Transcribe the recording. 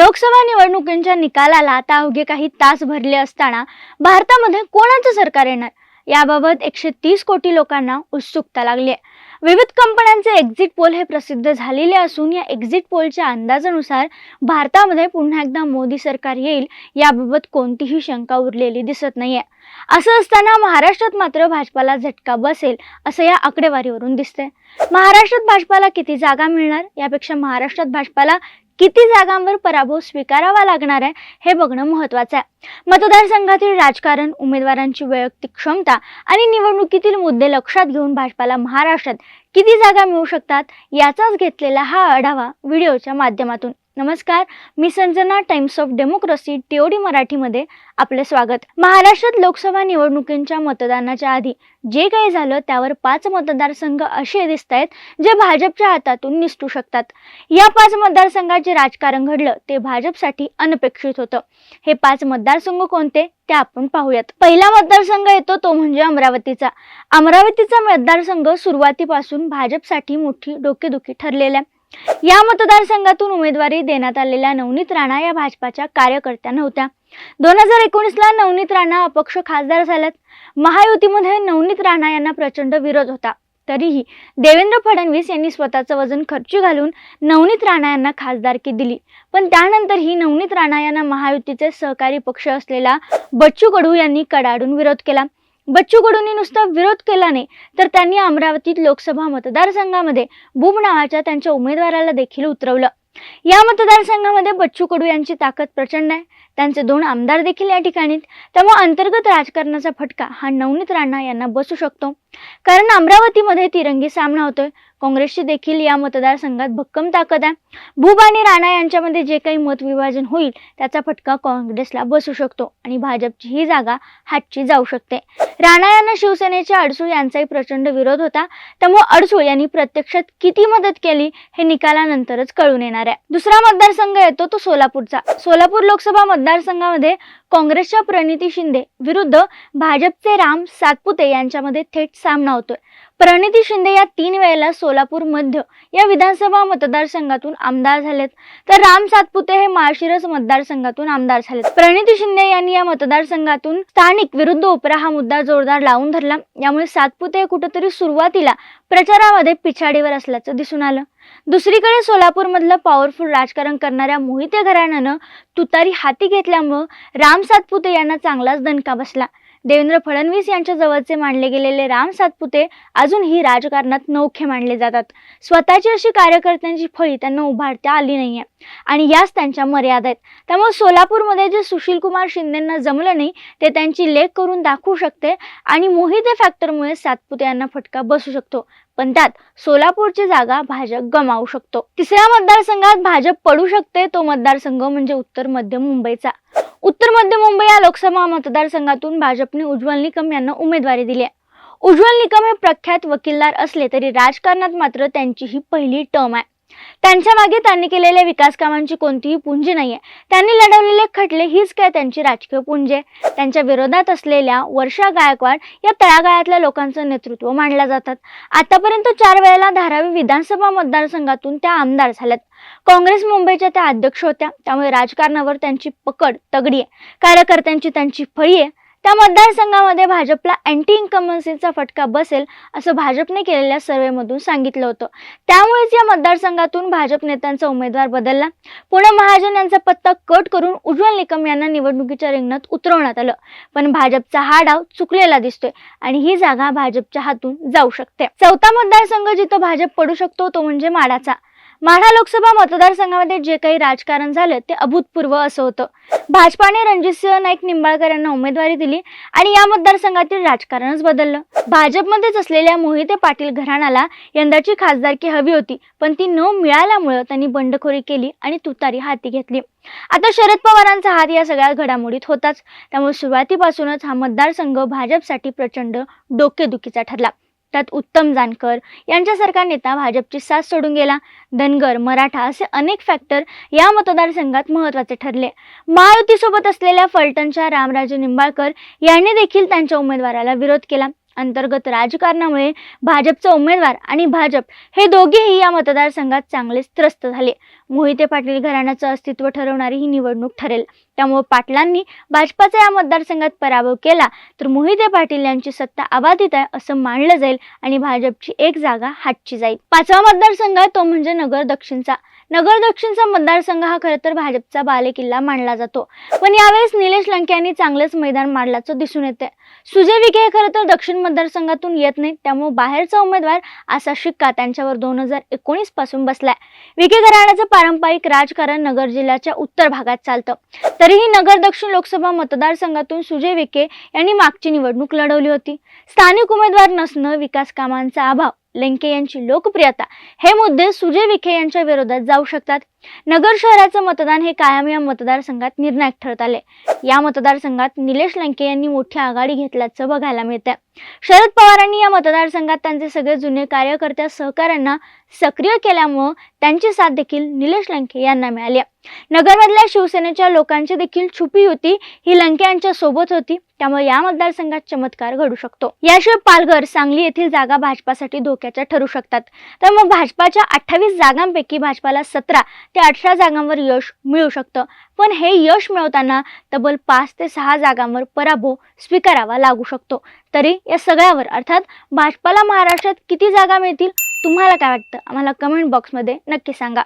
लोकसभा निवडणुकींच्या निकालाला आता अवघे काही तास भरले असताना भारतामध्ये कोणाचं सरकार येणार? याबाबत एकशे तीस कोटी लोकांना उत्सुकता लागली आहे विविध कंपन्यांचे एक्झिट पोल हे प्रसिद्ध झालेले असून या एक्झिट पोलच्या अंदाजानुसार भारतामध्ये पुन्हा एकदा मोदी सरकार येईल याबाबत कोणतीही शंका उरलेली दिसत नाहीये. असं असताना महाराष्ट्रात मात्र भाजपाला झटका बसेल असं या आकडेवारीवरून दिसतंय. महाराष्ट्रात भाजपाला किती जागा मिळणार? यापेक्षा महाराष्ट्रात भाजपाला किती जागांवर पराभव स्वीकारावा लागणार आहे हे बघणं महत्वाचं आहे. मतदारसंघातील राजकारण उमेदवारांची वैयक्तिक क्षमता आणि निवडणुकीतील मुद्दे लक्षात घेऊन भाजपाला महाराष्ट्रात किती जागा मिळू शकतात याचाच घेतलेला हा आढावा व्हिडिओच्या माध्यमातून नमस्कार मी Sanjana Times of Democracy TOD मराठीमध्ये आपले स्वागत. महाराष्ट्रात लोकसभा निवडणुकींच्या मतदानाच्या आधी जे काही झालं त्यावर पाच मतदारसंघ असे दिसत आहेत जे भाजपच्या हातातून निसटू शकतात. या पाच मतदारसंघाचे राजकारण घडलं ते भाजपसाठी अनपेक्षित होतं. हे पाच मतदारसंघ कोणते ते आपण पाहूयात. पहिला मतदारसंघ येतो तो म्हणजे अमरावतीचा. अमरावतीचा मतदारसंघ सुरुवातीपासून भाजपसाठी मोठी डोकेदुखी ठरलेला आहे. या मतदारसंघातून उमेदवारी देण्यात आलेल्या नवनीत राणा या भाजपाच्या कार्यकर्त्या नव्हत्या दोन हजार एकोणीसला नवनीत राणा अपक्ष खासदार झाल्यात. महायुतीमध्ये नवनीत राणा यांना प्रचंड विरोध होता. तरीही देवेंद्र फडणवीस यांनी स्वतःचं वजन खर्ची घालून नवनीत राणा यांना खासदारकी दिली. पण त्यानंतरही नवनीत राणा यांना महायुतीचे सहकारी पक्ष असलेला बच्चू कडू यांनी कडाडून विरोध केला. बच्चू कडूंनी नुसता विरोध केला नाही तर त्यांनी अमरावतीत लोकसभा मतदारसंघामध्ये बुब नावाच्या त्यांच्या उमेदवाराला देखील उतरवलं. या मतदारसंघामध्ये बच्चू कडू यांची ताकद प्रचंड आहे. त्यांचे दोन आमदार देखील या ठिकाणी त्यामुळे अंतर्गत राजकारणाचा फटका हा नवनीत राणा यांना बसू शकतो. कारण अमरावतीमध्ये तिरंगी सामना होतोय. काँग्रेसची देखील या मतदारसंघात भक्कम ताकद आहे. भूब आणि राणा यांच्यामध्ये जे काही मतविभाजन होईल त्याचा फटका काँग्रेसला बसू शकतो आणि भाजपची ही जागा हातची जाऊ शकते. राणा यांना शिवसेनेच्या अडसूळ यांचाही प्रचंड विरोध होता. त्यामुळे अडसूळ यांनी प्रत्यक्षात किती मदत केली हे निकालानंतरच कळून येणार आहे. दुसरा मतदारसंघ येतो तो सोलापूरचा. सोलापूर लोकसभा मतदारसंघामध्ये काँग्रेसच्या प्रणिती शिंदे विरुद्ध भाजपचे राम सातपुते यांच्यामध्ये थेट सामना होतोय. प्रणिती शिंदे या तीन वेळेला सोलापूर मध्य या विधानसभा मतदारसंघातून आमदार झालेत. तर राम सातपुते हे माळशिरस मतदारसंघातून आमदार झालेत. प्रणिती शिंदे यांनी या मतदारसंघातून स्थानिक विरुद्ध उपरा हा मुद्दा जोरदार लावून धरला. यामुळे सातपुते हे कुठेतरी सुरुवातीला प्रचारामध्ये पिछाडीवर असल्याचं दिसून आलं. दुसरीकडे सोलापूरमधलं पॉवरफुल राजकारण करणाऱ्या मोहिते घराण्यानं तुतारी हाती घेतल्यामुळं राम सातपुते यांना चांगलाच दणका बसला. देवेंद्र फडणवीस यांच्या जवळचे मानले गेलेले राम सातपुते अजूनही राजकारणात नौखे मानले जातात. स्वतःची अशी कार्यकर्त्यांची फळी त्यांना उभारता आली नाहीये. आणि याच त्यांच्या मर्यादा आहेत. त्यामुळे सोलापूरमध्ये जे सुशीलकुमार शिंदेंना जमलं नाही ते त्यांची लेख करून दाखवू शकते आणि मोहिते फॅक्टरमुळे सातपुते यांना फटका बसू शकतो. पण त्यात सोलापूरची जागा भाजप गमावू शकतो. तिसऱ्या मतदारसंघात भाजप पडू शकते तो मतदारसंघ म्हणजे उत्तर मध्य मुंबईचा. उत्तर मध्य मुंबई या लोकसभा मतदारसंघातून भाजपने उज्ज्वल निकम यांना उमेदवारी दिली आहे. उज्ज्वल निकम हे प्रख्यात वकीलदार असले तरी राजकारणात मात्र त्यांची ही पहिली टर्म आहे. त्यांच्या मागे त्यांनी केलेल्या विकास कामांची कोणतीही पुंजी नाहीये. त्यांनी लढवलेले खटले हीच काय त्यांची राजकीय पुंजी आहे. त्यांच्या विरोधात असलेल्या वर्षा गायकवाड या तळागाळातल्या लोकांचं नेतृत्व मानल्या जातात. आतापर्यंत चार वेळेला धारावी विधानसभा मतदारसंघातून त्या आमदार झाल्यात. काँग्रेस मुंबईच्या त्या अध्यक्ष होत्या. त्यामुळे राजकारणावर त्यांची पकड तगडी आहे. कार्यकर्त्यांची त्यांची फळी आहे. त्या मतदारसंघामध्ये भाजपला अँटी इन्कमन्सीचा फटका बसेल असं भाजपने केलेल्या सर्वेमधून सांगितलं होतं. त्यामुळेच या मतदारसंघातून भाजप नेत्यांचा उमेदवार बदलला. पुणे महाजन यांचा पत्ता कट करून उज्ज्वल निकम यांना निवडणुकीच्या रिंगणात उतरवण्यात आलं. पण भाजपचा हा डाव चुकलेला दिसतोय आणि ही जागा भाजपच्या हातून जाऊ शकते. चौथा मतदारसंघ जिथं भाजप पडू शकतो तो म्हणजे माडाचा. माढा लोकसभा मतदारसंघामध्ये जे काही राजकारण झालं ते अभूतपूर्व असं होतं. भाजपाने रणजितसिंह नाईक निंबाळकर यांना उमेदवारी दिली आणि या मतदारसंघातील राजकारणच बदललं. भाजपमध्येच असलेल्या मोहिते पाटील घराण्याला यंदाची खासदारकी हवी होती पण ती न मिळाल्यामुळं त्यांनी बंडखोरी केली आणि तुतारी हाती घेतली. आता शरद पवारांचा हात या सगळ्या घडामोडीत होताच. त्यामुळे सुरुवातीपासूनच हा मतदारसंघ भाजपसाठी प्रचंड डोकेदुखीचा ठरला. त्यात उत्तम जानकर यांच्यासारखा नेता भाजपची साथ सोडून गेला. धनगर मराठा असे अनेक फॅक्टर या मतदारसंघात महत्त्वाचे ठरले. महायुतीसोबत असलेल्या फलटणच्या रामराजे निंबाळकर यांनी देखील त्यांच्या उमेदवाराला विरोध केला. अंतर्गत राजकारणामुळे भाजपचा उमेदवार आणि भाजप हे दोघेही या मतदारसंघात चांगलेच त्रस्त झाले. मोहिते पाटील घराण्याचं अस्तित्व ठरवणारी ही निवडणूक ठरेल. त्यामुळे पाटलांनी भाजपाचा या मतदारसंघात पराभव केला तर मोहिते पाटील यांची सत्ता अबाधित आहे असं मानलं जाईल आणि भाजपची एक जागा हातची जाईल. पाचवा मतदारसंघ आहे तो म्हणजे नगर दक्षिणचा. नगर दक्षिणचा मतदारसंघ हा खरं तर भाजपचा बालेकिल्ला मानला जातो. पण यावेळेस निलेश लंके यांनी चांगलंच मैदान मारल्याचं दिसून येते सुजय विखे हे खरं तर दक्षिण मतदारसंघातून येत नाही. त्यामुळे बाहेरचा उमेदवार असा शिक्का त्यांच्यावर दोन हजार एकोणीसपासून बसलाय. विखे घराण्याचं पारंपरिक राजकारण नगर जिल्ह्याच्या उत्तर भागात चालतं. तरीही नगर दक्षिण लोकसभा मतदारसंघातून सुजय विखे यांनी मागची निवडणूक लढवली होती. स्थानिक उमेदवार नसणं विकास कामांचा अभाव. लेंके यांची लोकप्रियता हे मुद्दे सुजय विखे यांच्या विरोधात जाऊ शकतात. नगर शहराचं मतदान हे कायम या मतदारसंघात निर्णायक ठरत आले. या मतदारसंघात निलेश लंके यांनी मोठी आघाडी घेतल्याचं बघायला मिळतंय. शरद पवारांनी या मतदारसंघात त्यांचे सगळे जुने कार्यकर्त्या सहकाऱ्यांना सक्रिय केल्यामुळं त्यांची साथ देखील निलेश लंके यांना मिळाली नगरमधल्या शिवसेनेच्या लोकांची देखील छुपी होती. ही लंके यांच्या सोबत होती. त्यामुळे या मतदारसंघात चमत्कार घडू शकतो. याशिवाय पालघर सांगली येथील जागा भाजपासाठी धोक्याच्या ठरू शकतात. तर मग भाजपाच्या अठ्ठावीस जागांपैकी भाजपाला सतरा ते अठरा जागांवर यश मिळू शकतं. पण हे यश मिळवताना तब्बल पाच ते सहा जागांवर पराभव स्वीकारावा लागू शकतो. तरी या सगळ्यावर अर्थात भाजपाला महाराष्ट्रात किती जागा मिळतील? तुम्हाला काय वाटतं? आम्हाला कमेंट बॉक्समध्ये नक्की सांगा.